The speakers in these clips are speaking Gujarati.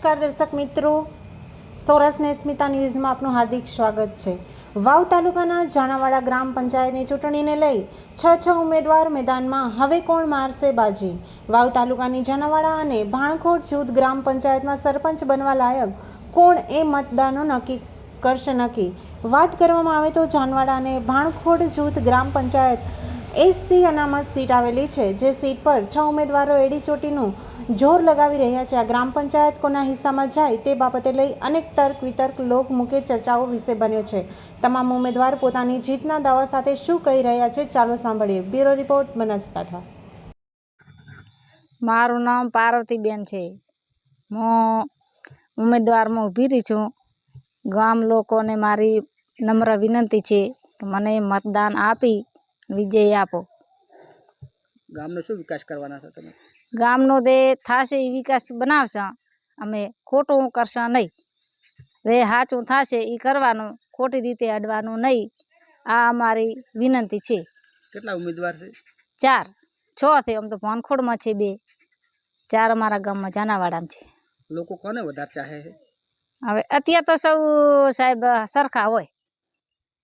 નમસ્કાર દર્શક મિત્રો. સૌરાષ્ટ્ર સ્મિતા ન્યૂઝમાં આપનું હાર્દિક સ્વાગત છે. વાવ તાલુકાના જાણાવાડા ગ્રામ પંચાયતની ચૂંટણીને લઈ છ છ ઉમેદવાર મેદાનમાં હવે કોણ મારશે બાજી? વાવ તાલુકાની જાણાવાડા અને ભાણખોટ જૂથ ગ્રામ પંચાયતમાં સરપંચ બનવા લાયક કોણ એ મતદાનો નક્કી કરશે નક્કી? વાત કરવામાં આવે તો જાનવાડા અને ભાણખોડ જૂથ ગ્રામ પંચાયત એસસી અનામત સીટ આવેલી છે. જે સીટ પર છ ઉમેદવારો એડી ચોટીનું જોર લગાવી રહ્યા છે. આ ગ્રામ પંચાયત કોના હિસ્સામાં જાય તે બાબતે લઈ અનેક તર્ક વિતર્ક લોકમુખે ચર્ચાઓ વિશે બન્યો છે. તમામ ઉમેદવાર પોતાની જીતના દાવા સાથે શું કહી રહ્યા છે ચાલો સાંભળીએ. Bureau report, Banaskantha. મારું નામ પાર્વતીબેન છે. હું ઉમેદવારમાં ઊભી રહી છું. ગામ લોકોને મારી નમ્ર વિનંતી છે કે મને મતદાન આપી વિજય આપો. ગામનો શું વિકાસ કરવાના છો તમે? ગામનો જે થશે એ વિકાસ બનાવશે. અમે ખોટું કરશે નહીં. રે સાચું થશે એ કરવાનું ખોટી રીતે અડવાનું નહીં. આ અમારી વિનંતી છે. કેટલા ઉમેદવાર છે? ચાર. છ છે આમ તો ભાનખોડમાં છે બે. ચાર અમારા ગામમાં જાનાવાડામાં છે. લોકો કોને વધારે ચાહે છે? હવે અત્યારે તો સૌ સાહેબ સરખા હોય.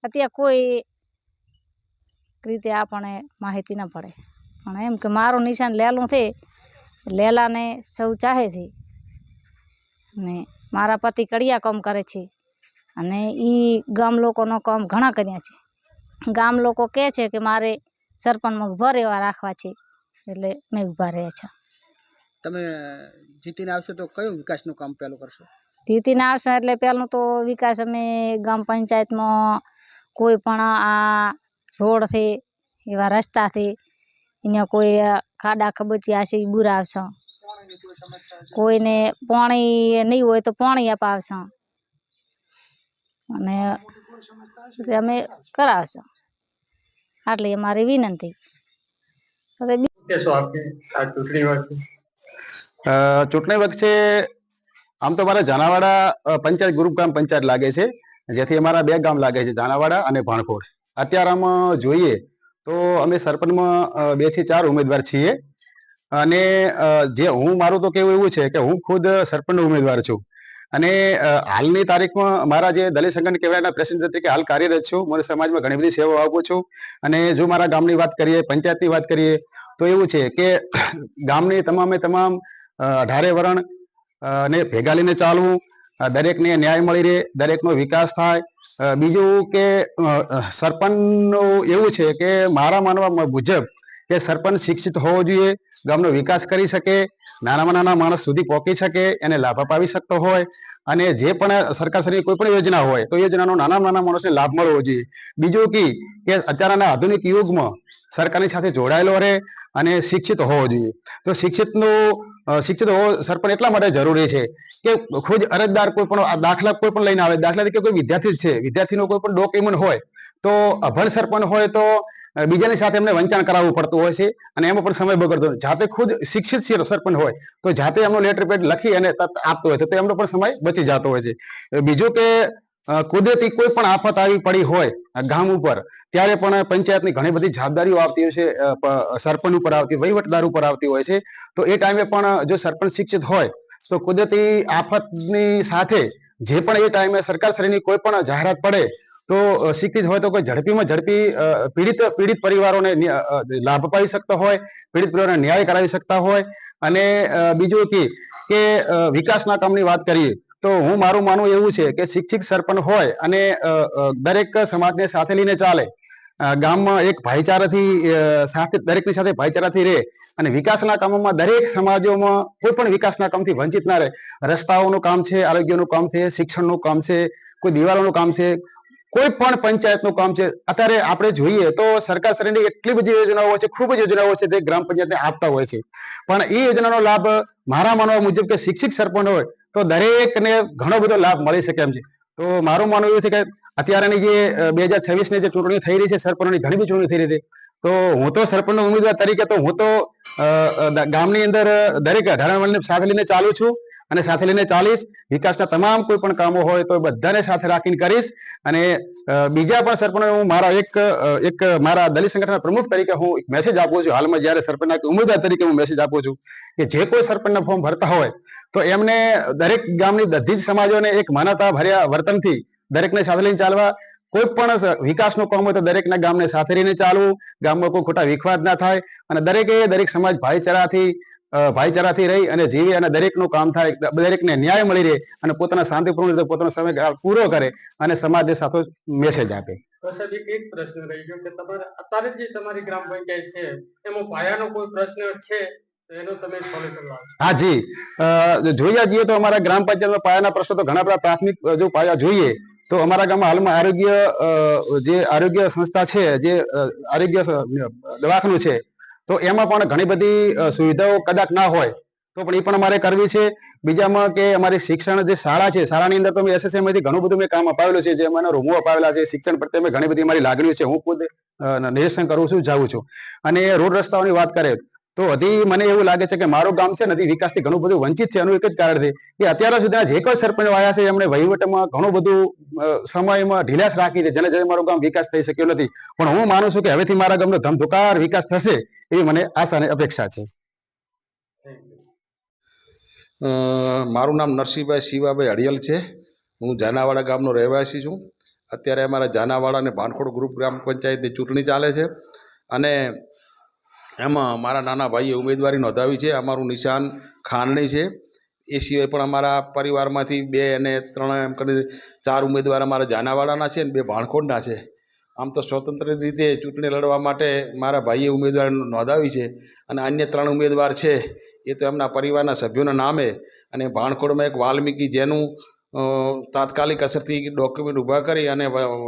અત્યારે કોઈ રીતે આપણને માહિતી ન પડે. પણ એમ કે મારું નિશાન લેલું છે લેલાને સૌ ચાહે છે. ને મારા પતિ કડિયા કામ કરે છે. અને એ ગામ લોકોનો કામ ઘણા કર્યા છે. ગામ લોકો કહે છે કે મારે સરપંચમાં ઉભર રહેવા રાખવા છે. એટલે મેં ઊભા રહ્યા છે. તમે જીતીને આવશો તો કયું વિકાસનું કામ પહેલું કરશો? જીતીને આવશે એટલે પહેલું તો વિકાસ અમે ગ્રામ પંચાયતમાં કોઈ પણ આ રોડ છે એવા રસ્તા છે અહીંયા કોઈ ખાડા ખબચિયા છે એ બુરાવશે. કોઈને પાણી નહીં હોય તો પાણી અપાવશે. અને અમે કરાવશું. આટલી અમારી વિનંતી. ચૂંટણી વખતે? આમ તો મારે જાનાવાડા પંચાયત ગ્રુપ ગ્રામ પંચાયત લાગે છે. જેથી અમારા બે ગામ લાગે છે જાનાવાડા અને ભાણખોડ અત્યારે આમ જોઈએ તો અમે સરપંચમાં બેથી ચાર ઉમેદવાર છીએ. અને જે હું, મારું તો કેવું એવું છે કે હું ખુદ સરપંચનો ઉમેદવાર છું. અને હાલની તારીખમાં મારા જે દલિત સંગઠન કહેવાયના પ્રેસિડેન્ટ તરીકે હાલ કાર્યરત છું. મને સમાજમાં ઘણી બધી સેવાઓ આપું છું. અને જો મારા ગામની વાત કરીએ, પંચાયતની વાત કરીએ, તો એવું છે કે ગામની તમામે તમામ અઢારે વરણ અને ભેગા લઈને ચાલવું દરેકને ન્યાય મળી રહે, દરેકનો વિકાસ થાય. બીજું કે સરપંચનું એવું છે કે મારા માનવા મુજબ કે સરપંચ શિક્ષિત હોવો જોઈએ, ગામનો વિકાસ કરી શકે, નાનામાં નાના માણસ સુધી પહોંચી શકે, એને લાભ અપાવી શકતો હોય અને જે પણ સરકારશ્રીની કોઈ પણ યોજના હોય, તો યોજનાનો નાના નાના માણસને લાભ મળવો જોઈએ. બીજું કી કે અત્યારના આધુનિક યુગમાં સરકારની સાથે જોડાયેલો રહે અને શિક્ષિત હોવો જોઈએ. તો શિક્ષિતનું શિક્ષિત હોવો સરપંચ એટલા માટે જરૂરી છે કે ખુદ અરજદાર કોઈ પણ દાખલા કોઈ પણ લઈને આવે દાખલા તરીકે કોઈ વિદ્યાર્થી છે, વિદ્યાર્થીનો કોઈ પણ ડોક્યુમેન્ટ હોય, તો અભણ સરપંચ હોય તો બીજાની સાથે એમને વંચાણ કરાવવું પડતું હોય છે અને એમાં પણ સમય બગડતો. જાતે ખુદ શિક્ષિત સરપંચ હોય, તો જાતે એમનો લેટર પેડ લખી અને આપતો હોય તો એમનો પણ સમય બચી જતો હોય છે બીજું કે કુદરતી કોઈ પણ આફત આવી પડી હોય ગામ ઉપર, ત્યારે પણ પંચાયતની ઘણી બધી જવાબદારીઓ આવતી હોય છે સરપંચ ઉપર આવતી, વહીવટદાર ઉપર આવતી હોય છે. તો એ ટાઈમે પણ જો સરપંચ શિક્ષિત હોય, તો કુદરતી આફતની સાથે જે પણ એ ટાઈમે સરકારશ્રીની કોઈ પણ જાહેરાત પડે, તો શિક્ષિત હોય તો કોઈ ઝડપીમાં ઝડપી પીડિત પીડિત પરિવારોને લાભ અપાવી શકતો હોય, પીડિત પરિવારોને ન્યાય કરાવી શકતા હોય. અને બીજું કે વિકાસના કામની વાત કરીએ તો હું મારું માનવું એવું છે કે શિક્ષિત સરપંચ હોય અને દરેક સમાજને સાથે લઈને ચાલે. ગામમાં એક ભાઈચારાથી સાથે દરેકની સાથે ભાઈચારાથી રહે અને વિકાસના કામોમાં દરેક સમાજોમાં કોઈ પણ વિકાસના કામથી વંચિત ના રહે. રસ્તાઓનું કામ છે, આરોગ્યનું કામ છે, શિક્ષણનું કામ છે, કોઈ દિવાળોનું કામ છે, કોઈ પણ પંચાયતનું કામ છે. અત્યારે આપણે જોઈએ તો સરકાર શ્રેણી એટલી બધી યોજનાઓ છે, ખૂબ જ યોજનાઓ છે તે ગ્રામ પંચાયતને આપતા હોય છે. પણ એ યોજનાનો લાભ મારા માનવા મુજબ કે શિક્ષિત સરપંચ હોય તો દરેકને ઘણો બધો લાભ મળી શકે એમ છે. તો મારું માનવું એવું છે કે અત્યારેની જે બે હજાર છવ્વીસની જે ચૂંટણી થઈ રહી છે, સરપંચની ઘણી બધી ચૂંટણી થઈ રહી છે. તો હું તો સરપંચનો ઉમેદવાર તરીકે તો હું તો ગામની અંદર દરેક અઢાર સાથે લઈને ચાલુ છું અને સાથે લઈને ચાલીશ. વિકાસના તમામ કોઈ પણ કામો હોય તો બધાને સાથે રાખીને કરીશ. અને બીજા પણ સરપંચ હું મારા એક એક મારા દલિત સંગઠનના પ્રમુખ તરીકે હું મેસેજ આપું છું. હાલમાં જ્યારે સરપંચના ઉમેદવાર તરીકે હું મેસેજ આપું છું કે જે કોઈ સરપંચના ફોર્મ ભરતા હોય તો એમને દરેક ગામની બધી જ સમાજોને એક માનવતા ભર્યા વર્તનથી દરેકને સાથે લઈને ચાલવા, કોઈ પણ વિકાસનું કામ હોય તો દરેકના ગામને સાથે રહીને ચાલવું ગામમાં કોઈ ખોટા વિખવાદ ના થાય અને દરેકે દરેક સમાજ ભાઈચારાથી ભાઈચારાથી રહી અને જીવે અને દરેકનું કામ થાય દરેકને ન્યાય મળી રહે અને પોતાના શાંતિપૂર્ણ રીતે પોતાનો સમય પૂરો કરે અને સમાજને સાથે મેસેજ આપે. એક પ્રશ્ન રહી ગયો કે તમારે, અત્યારે જે તમારી ગ્રામ પંચાયત છે, એમાં પાયાનો કોઈ પ્રશ્ન છે? હા, જી. જોયા જઈએ તો અમારા ગ્રામ પંચાયતમાં પાયાના પ્રશ્નો તો ઘણા બધા પ્રાથમિક જો પાયા જોઈએ, તો અમારા ગામમાં હાલમાં આરોગ્ય જે આરોગ્ય સંસ્થા છે, જે આરોગ્ય દવાખાનું છે, તો એમાં પણ ઘણી બધી સુવિધાઓ કદાચ ના હોય, તો પણ એ પણ અમારે કરવી છે. બીજામાં કે અમારી શિક્ષણ જે શાળા છે, શાળાની અંદર તો મેં માંથી ઘણું બધું મેં કામ અપાવેલું છે, જે મને રૂમો અપાવેલા છે, શિક્ષણ પ્રત્યે મેં ઘણી બધી મારી લાગણીઓ છે, હું ખુદ નિરીક્ષણ કરું છું, જાઉં છું. અને રોડ રસ્તાઓની વાત કરે તો હજી મને એવું લાગે છે કે મારું ગામ છે ને હજી વિકાસથી ઘણું બધું વંચિત છે, એનું એક જ કારણ છે કે અત્યાર સુધીના જે કોઈ સરપંચ આવ્યા છે, એમણે વહીવટમાં ઘણું બધું સમયમાં ઢીલાસ રાખી છે, જેને જેને મારું ગામ વિકાસ થઈ શક્યો નથી. પણ હું માનું છું કે હવેથી મારા ગામનો ધમધોકાર વિકાસ થશે એવી મને આશા અને અપેક્ષા છે. મારું નામ નરસિંહભાઈ શિવાભાઈ હડિયલ છે. હું જાનાવાડા ગામનો રહેવાસી છું. અત્યારે અમારા જાનાવાડા અને ભાનખોડ ગ્રુપ ગ્રામ પંચાયતની ચૂંટણી ચાલે છે. અને એમાં, મારા નાના ભાઈએ ઉમેદવારી નોંધાવી છે, અમારું નિશાન ખાનણી છે. એ સિવાય પણ અમારા પરિવારમાંથી બે અને ત્રણ એમ કરીને ચાર ઉમેદવાર અમારા જાનાવાડાના છે અને બે ભાણખોડના છે. આમ તો સ્વતંત્ર રીતે ચૂંટણી લડવા માટે મારા ભાઈએ ઉમેદવાર નોંધાવી છે અને અન્ય ત્રણ ઉમેદવાર છે. એ તો એમના પરિવારના સભ્યોના નામે અને ભાણખોડમાં એક વાલ્મીકી જેનું તાત્કાલિક અસરથી ડોક્યુમેન્ટ ઊભા કરી અને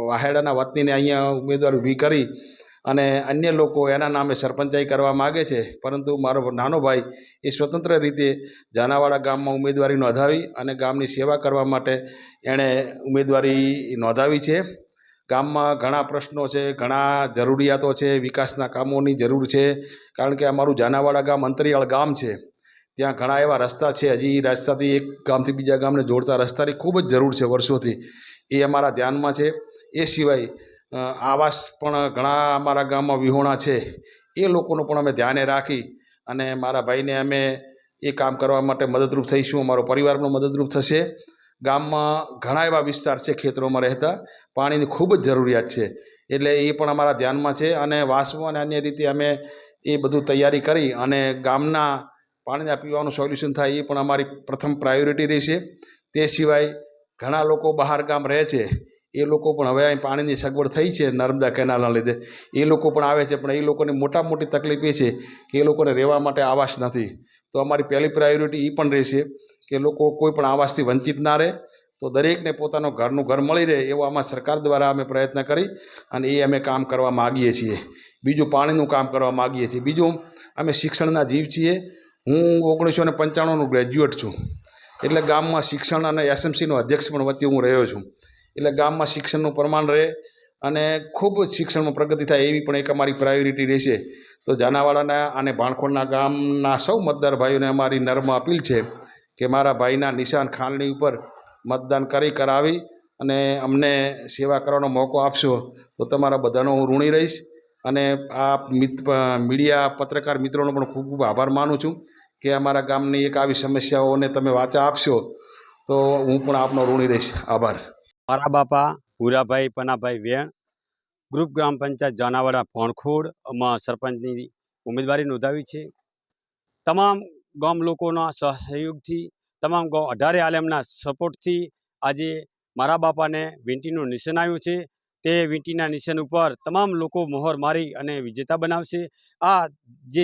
વાહેડાના વતનીને અહીંયા ઉમેદવાર ઊભી કરી અને અન્ય લોકો એના નામે સરપંચાઈ કરવા માગે છે. પરંતુ મારો નાનો ભાઈ એ સ્વતંત્ર રીતે જાનાવાડા ગામમાં ઉમેદવારી નોંધાવી અને ગામની સેવા કરવા માટે એણે ઉમેદવારી નોંધાવી છે. ગામમાં ઘણા પ્રશ્નો છે, ઘણા જરૂરિયાતો છે, વિકાસના કામોની જરૂર છે. કારણ કે અમારું જાનાવાડા ગામ અંતરિયાળ ગામ છે. ત્યાં ઘણા એવા રસ્તા છે. હજી રસ્તાથી એક ગામથી બીજા ગામને જોડતા રસ્તાની ખૂબ જ જરૂર છે વર્ષોથી. એ અમારા ધ્યાનમાં છે. એ સિવાય આવાસ પણ ઘણા અમારા ગામમાં વિહોણા છે. એ લોકોનું પણ અમે ધ્યાને રાખી અને મારા ભાઈને અમે એ કામ કરવા માટે મદદરૂપ થઈશું. અમારો પરિવાર પણ મદદરૂપ થશે. ગામમાં ઘણા એવા વિસ્તાર છે ખેતરોમાં રહેતા. પાણીની ખૂબ જ જરૂરિયાત છે. એટલે એ પણ અમારા ધ્યાનમાં છે અને વાસમાં અને અન્ય રીતે અમે એ બધું તૈયારી કરી અને ગામના પાણીના પીવાનું સોલ્યુશન થાય એ પણ અમારી પ્રથમ પ્રાયોરિટી રહેશે. તે સિવાય ઘણા લોકો બહાર ગામ રહે છે. એ લોકો પણ હવે અહીં પાણીની સગવડ થઈ છે નર્મદા કેનાલના લીધે. એ લોકો પણ આવે છે, પણ એ લોકોની મોટા મોટી તકલીફ એ છે કે એ લોકોને રહેવા માટે આવાસ નથી. તો અમારી પહેલી પ્રાયોરિટી એ પણ રહેશે કે લોકો કોઈ પણ આવાસથી વંચિત ના રહે, તો દરેકને પોતાનું ઘરનું ઘર મળી રહે એવો આમાં સરકાર દ્વારા અમે પ્રયત્ન કરી અને એ અમે કામ કરવા માગીએ છીએ. બીજું પાણીનું કામ કરવા માગીએ છીએ. બીજું, અમે શિક્ષણના જીવ છીએ. હું ઓગણીસો ને પંચાણુંનું ગ્રેજ્યુએટ છું. એટલે ગામમાં શિક્ષણ અને એસએમસીનો અધ્યક્ષ પણ વચ્ચે હું રહ્યો છું. એટલે ગામમાં શિક્ષણનું પ્રમાણ રહે અને ખૂબ શિક્ષણમાં પ્રગતિ થાય એવી પણ એક અમારી પ્રાયોરિટી રહેશે. તો જાનાવાડાના અને ભાણખોડના ગામના સૌ મતદાર ભાઈઓને અમારી નર્મ અપીલ છે કે મારા ભાઈના નિશાન ખાંડણી ઉપર મતદાન કરી કરાવી અને અમને સેવા કરવાનો મોકો આપશો તો તમારા બધાનો હું ઋણી રહીશ. અને આ મીડિયા પત્રકાર મિત્રોનો પણ ખૂબ ખૂબ આભાર માનું છું કે અમારા ગામની એક આવી સમસ્યાઓને તમે વાચા આપશો તો હું પણ આપનો ઋણી રહીશ. આભાર. મારા બાપા ભૂરાભાઈ પનાભાઈ વેણ, ગ્રુપ ગ્રામ પંચાયત જાનાવાડા ભોણખોડમાં સરપંચની ઉમેદવારી નોંધાવી છે. તમામ ગામ લોકોના સહયોગથી તમામ ગામ અઢારે આલેમના સપોર્ટથી આજે મારા બાપાને વીંટીનું નિશાન આવ્યું છે. તે વીંટીના નિશાન ઉપર તમામ લોકો મોહર મારી અને વિજેતા બનાવશે. આ જે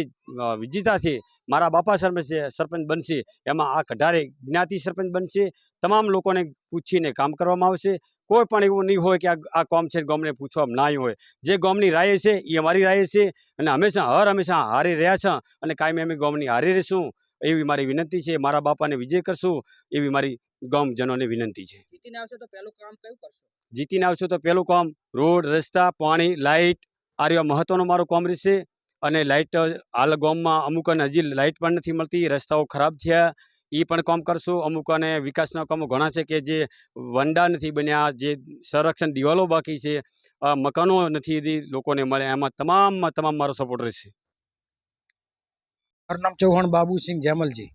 વિજેતા છે, મારા બાપા સરપંચ છે, સરપંચ બનશે, એમાં આ કઢારે જ્ઞાતિ સરપંચ બનશે. તમામ લોકોને પૂછીને કામ કરવામાં આવશે. કોઈ પણ એવું નહીં હોય કે આ કોમ છે ગોમને પૂછવામાં ના હોય. જે ગોમની રાય છે એ અમારી રાય છે અને હંમેશા, હર હંમેશા હારે રહ્યા છે અને કાયમી અમે ગોમની હારે રહીશું. એવી મારી વિનંતી છે. મારા બાપાને વિજય કરશું. એવી મારી ગામજનોને વિનંતી છે. જીતીને આવશો તો પહેલું કામ કયું કરશો? જીતીને આવશું તો પહેલું કામ રોડ રસ્તા પાણી લાઇટ આ રહ્યો મહત્વનું મારું કામ રહેશે અને લાઇટ હાલ ગામમાં અમુકને હજી લાઇટ પણ નથી મળતી રસ્તાઓ ખરાબ થયા. એ પણ કામ કરશું. અમુક અને વિકાસના કામો ઘણા છે કે જે વંડા નથી બન્યા જે સંરક્ષણ દિવાલો બાકી છે મકાનો નથી લોકોને મળે એમાં તમામમાં તમામ મારો સપોર્ટ રહેશે મારું નામ ચૌહાણ બાબુસિંહ જેમલજી.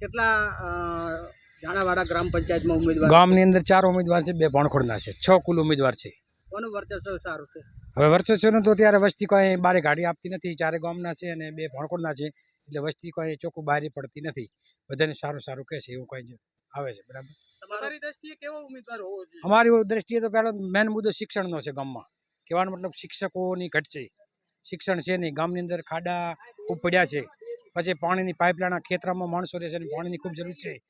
કેટલા અ, ગ્રામ પંચાયતમાં ઉમેદવાર ગામની અંદર ચાર ઉમેદવાર છે બે ભણખોડના છે. છ કુલ ઉમેદવાર છે. કોનું વર્ચસ્વ સારું છે? હવે વર્ચસ્વનું તો ત્યારે વસ્તી કોઈ બારે ગાડી આપતી નથી. ચારે ગામના છે અને બે ભણખોડના છે. એટલે વસ્તી કોઈ ચોખ્ખું બહાર પડતી નથી. બધાને સારું સારું કહે છે એવું કંઈ આવે છે બરાબર? તમારી દ્રષ્ટિએ કેવો ઉમેદવાર હોવો જોઈએ? અમારી દ્રષ્ટિએ તો પહેલો મેન મુદ્દો શિક્ષણનો છે ગામમાં. કહેવાનો મતલબ શિક્ષકોની ઘટ છે શિક્ષણ છે નહીં. ગામની અંદર ખાડા ખૂબ પડ્યા છે. પછી પાણીની પાઇપલાઇન ખેતરમાં માણસો રહે છે અને પાણીની ખૂબ જરૂર છે.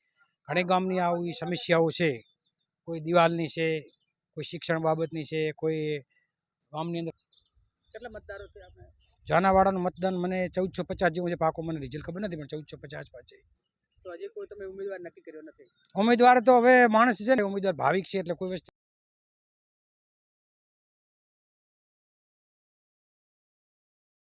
ઘણી ગામની આવી સમસ્યાઓ છે. કોઈ દિવાલની છે કોઈ શિક્ષણ બાબતની છે કોઈ ગામની અંદર કેટલા મતદારો છે આપણે જાનાવાડાનું મતદાન મને ચૌદસો પચાસ જેવું છે પાકો મને રિઝલ્ટ ખબર નથી પણ ચૌદસો પચાસ પાસે તો હજી કોઈ તમે ઉમેદવાર નક્કી કર્યો નથી? ઉમેદવાર તો હવે માણસ છે ને ઉમેદવાર ભાવિક છે એટલે કોઈ વસ્તુ